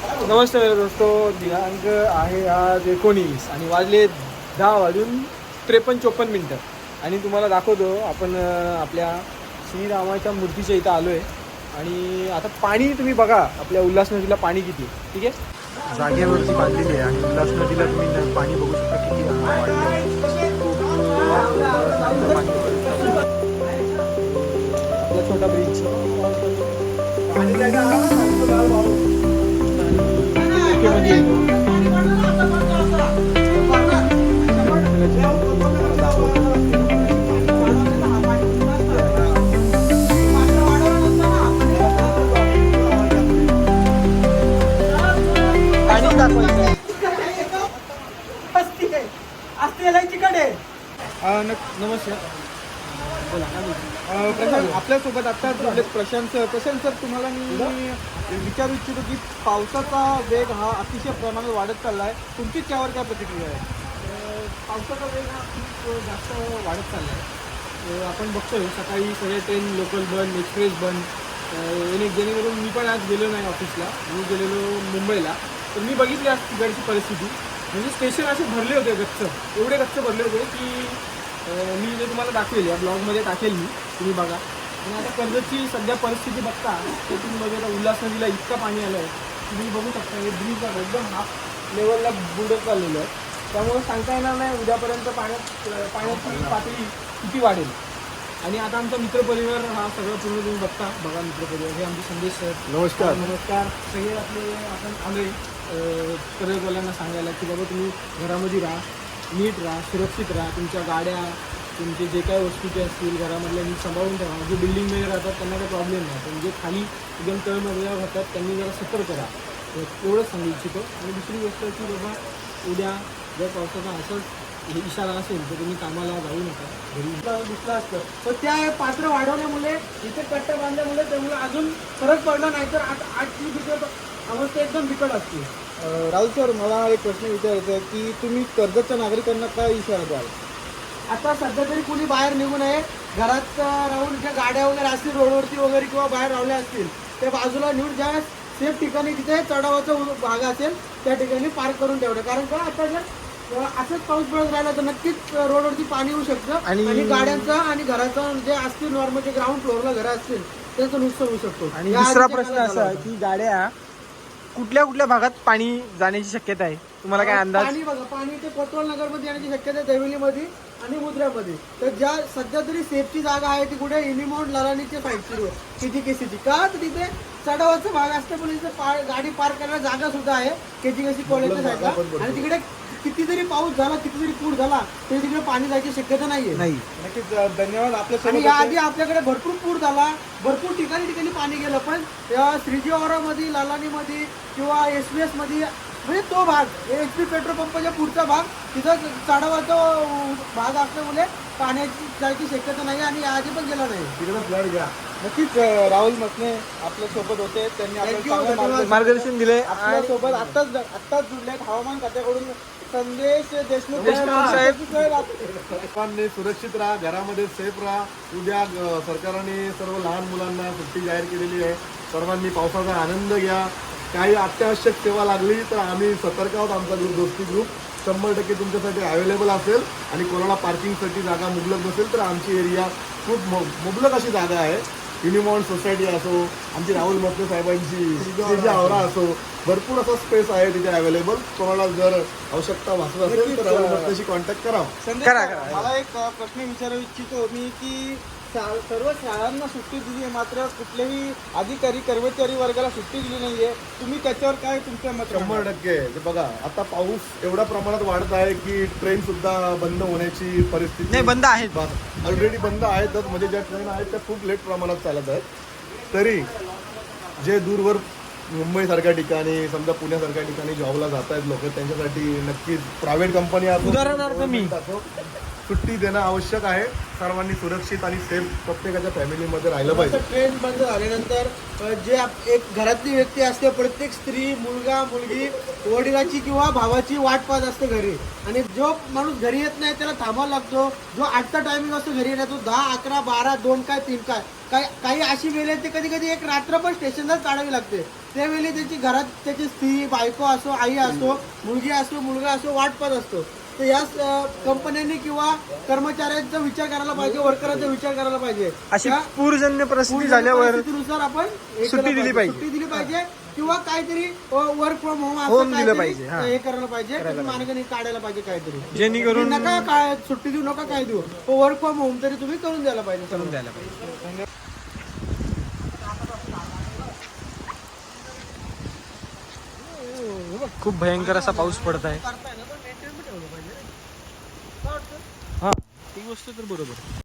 नमस्ते दोस्तो दिनांक आहे आज एकोणीस आणि वाजले दहा वाजून त्रेपन्न चोपन्न मिनटं. आणि तुम्हाला दाखवतो आपण आपल्या श्रीरामाच्या मूर्तीच्या इथं आलो आहे आणि आता पाणी तुम्ही बघा आपल्या उल्हास नदीला पाणी किती ठीक आहे? जागेवरती बांधलेली आहे आणि उल्हास नदीला तुम्ही पाणी बघू शकता किती. आपला छोटा ब्रिज नमस्कार. बोला? अ, प्रशांत आपल्यासोबत आता जोडलेत प्रशांत सर. प्रशांत सर तुम्हाला मी विचारू इच्छितो की पावसाचा वेग हा अतिशय प्रमाणात वाढत चालला आहे तुमची त्यावर काय प्रतिक्रिया आहे? पावसाचा वेग हा खूप जास्त वाढत चालला आहे आपण बघतोय सकाळी सगळे ट्रेन लोकल बंद एक्सप्रेस बंद. अं, येणे जेणेकरून मी पण आज गेलो नाही ऑफिसला मी गेलेलो मुंबईला. तर मी बघितली आज तिकडची परिस्थिती. म्हणजे स्टेशन असे भरले होते गच्च. एवढे गच्च भरले होते की तुम्हाला दाखवेल या ब्लॉगमध्ये टाकेल मी तुम्ही बघा. आणि आता कर्जतची सध्या परिस्थिती बघता तर तुम्ही बघा उल्हास नदीला इतकं पाणी आलं आहे तुम्ही बघू शकता हे ब्रिज एकदम हाफ लेवलला बुडत चाललेलं आहे. त्यामुळे सांगता येणार नाही उद्यापर्यंत पाण्यात पाण्याची पातळी किती वाढेल. आणि आता आमचा मित्रपरिवार हा सगळं पूर्ण तुम्ही बघता बघा मित्रपरिवार हे आमचे संदेश सर. नमस्कार. नमस्कार. सगळे आपले आपण आलोय पर्यटकांना सांगायला की बाबा तुम्ही घरामध्ये राहा नीट राहा सुरक्षित राहा तुमच्या गाड्या तुमचे जे काही वस्तूचे असतील घरामधल्या नीट सांभाळून ठेवा. जे बिल्डिंगमध्ये राहतात त्यांना काही प्रॉब्लेम नाही. पण जे खाली एकदम तळमजल्यावर राहतात त्यांनी जरा सतर्क राहा. तर एवढंच सांगू इच्छितो. आणि दुसरी गोष्ट की बाबा उद्या जर पावसाचा असंच हे इशारा असेल तर तुम्ही कामाला जाऊ नका. घरी दुसरं असतं. तर त्या पात्र वाढवल्यामुळे इथे कट्टा बांधल्यामुळे त्यामुळे अजून फरक पडला नाही तर आता आजची बिकट अवस्था एकदम बिकट असते. राहुल सर मला एक प्रश्न विचारायचा आहे की तुम्ही कर्जतच्या नागरिकांना काय इशारा द्याल? आता सध्या तरी कुणी बाहेर निघू नये. घरात राहून ज्या गाड्या वगैरे असतील रोडवरती वगैरे किंवा बाहेर रावल्या असतील त्या बाजूला नेऊन ज्या सेफ ठिकाणी तिथे चढावाचा भाग असेल त्या ठिकाणी पार्क करून ठेवणं. कारण का आता जर असंच पाऊस पडत राहिला तर नक्कीच रोडवरती पाणी येऊ शकतं. आणि- गाड्यांचं आणि घराचं जे असतील नॉर्मल जे ग्राउंड फ्लोअरला घरं असतील त्यांचं नुकसान होऊ शकतो. आणि दुसरा प्रश्न असा. की गाड्या कुठल्या कुठल्या भागात पाणी जाण्याची शक्यता आहे? तुम्हाला काय अंदाज? पाणी बघा पाणी ते कोतवाल नगरमध्ये येण्याची शक्यता आहे देविलीमध्ये आणि मुद्र्यामध्ये तर ज्या सध्या तरी सेफची जागा आहे ती कुठे? इनिमाउंट ललानीच्या साईडची रोड केजीकेसीची का? तर तिथे चढावाचा भाग असतो पण तिथे गाडी पार्क करायला जागा सुद्धा आहे केजीकेसी कॉलेजच्या साईडला आणि तिकडे किती जरी पाऊस झाला किती जरी पूर झाला तरी तिकडे पाणी जायची शक्यता नाहीये. नाही. नक्कीच अ, धन्यवाद आणि आपल्यासोबत याआधी आपल्याकडे भरपूर पूर झाला. भरपूर ठिकाणी ठिकाणी पाणी गेलं पण या श्रीजीवारामध्ये लालानीमध्ये किंवा एस बी एसमध्ये म्हणजे तो भाग एच पी पेट्रोल पंपाच्या पुढचा भाग तिथं चढावाचा भाग असल्यामुळे पाण्याची जायची शक्यता नाही आणि याआधी पण गेला नाही. तिकडे फ्लड घ्या. नक्कीच अ, राहुल मसने आपल्यासोबत होते. त्यांनी Thank आपल्याला you, चांगलं धन्यवाद. मार्गदर्शन मार्गदर्शन दिले आपल्यासोबत आत्ताच आत्ताच जुडलेत हवामान खात्याकडून संदेश देशमुख सुरक्षित राहा घरामध्ये सेफ राहा. उद्या सरकारने सर्व लहान मुलांना सुट्टी जाहीर केलेली आहे. सर्वांनी पावसाचा आनंद घ्या. काही अत्यावश्यक सेवा लागली तर आम्ही सतर्क आहोत आमचा ग्रुप दोस्ती ग्रुप शंभर टक्के तुमच्यासाठी अवेलेबल असेल आणि कोणाला पार्किंगसाठी जागा मुबलक नसेल तर आमची एरिया खूप मुबलक अशी जागा आहे. युनिमॉन सोसायटी असो आमची राहुल मत्ते साहेबांची आवरा असो भरपूर असा स्पेस आहे तिथे अवेलेबल कोणाला जर आवश्यकता भासत असेल तर राहुल मत्तेशी कॉन्टॅक्ट करा. मला एक प्रश्न विचारू इच्छितो मी की सर्व शाळांना सुट्टी दिली आहे मात्र कुठल्याही अधिकारी कर्मचारी वर्गाला सुट्टी दिली नाहीये. तुम्ही त्याच्यावर काय तुमचं मत शंभर टक्के. बघा आता पाऊस एवढ्या प्रमाणात वाढत आहे की ट्रेन सुद्धा बंद होण्याची परिस्थिती नाही बंद आहेत ऑलरेडी बंद आहेतच. म्हणजे ज्या ट्रेन आहेत त्या खूप लेट प्रमाणात चालत आहेत. तरी जे दूरवर मुंबईसारख्या ठिकाणी समजा पुण्यासारख्या ठिकाणी जॉबला जात आहेत लोक त्यांच्यासाठी नक्कीच प्रायव्हेट कंपनी उदाहरणार्थ मी. सुट्टी देणं आवश्यक आहे. सर्वांनी सुरक्षित आणि सेफ प्रत्येकाच्या फॅमिलीमध्ये राहिलं पाहिजे. ट्रेन बंद झाल्यानंतर जे आप- एक घरातली व्यक्ती असते प्रत्येक स्त्री मुलगा मुलगी वडिलाची किंवा भावाची वाट पाहत असते घरी. आणि जो माणूस घरी येत नाही त्याला थांबावा लागतो. जो आठचा टायमिंग असतो घरी येण्याचा तो दहा अकरा बारा दोन काय तीन काय काही काही अशी वेळ येते कधी कधी एक रात्र पण स्टेशनलाच काढावी लागते. त्यावेळी त्यांची घरात त्याची स्त्री बायको असो आई असो मुलगी असो मुलगा असो वाट पाहत असतो. तर या कंपन्यांनी किंवा कर्मचाऱ्यांचा विचार करायला पाहिजे वर्करांचा विचार करायला पाहिजे. अशी पूरजन्य परिस्थिती झाल्यावर परिस्थितीनुसार आपण हे सुट्टी केलं दिली पाहिजे. सुट्टी दिली पाहिजे किंवा काहीतरी वर्क फ्रॉम होम Home असं दिलं पाहिजे, हा. हे करायला पाहिजे. मार्गाने काढायला पाहिजे काहीतरी. जेणेकरून नका काय सुट्टी देऊ नका काय देऊ. वर्क फ्रॉम होम तरी तुम्ही करून द्यायला पाहिजे. करून द्यायला पाहिजे. खूप भयंकर असा पाऊस पडत आहे? हा ती गोष्ट तर बरोबर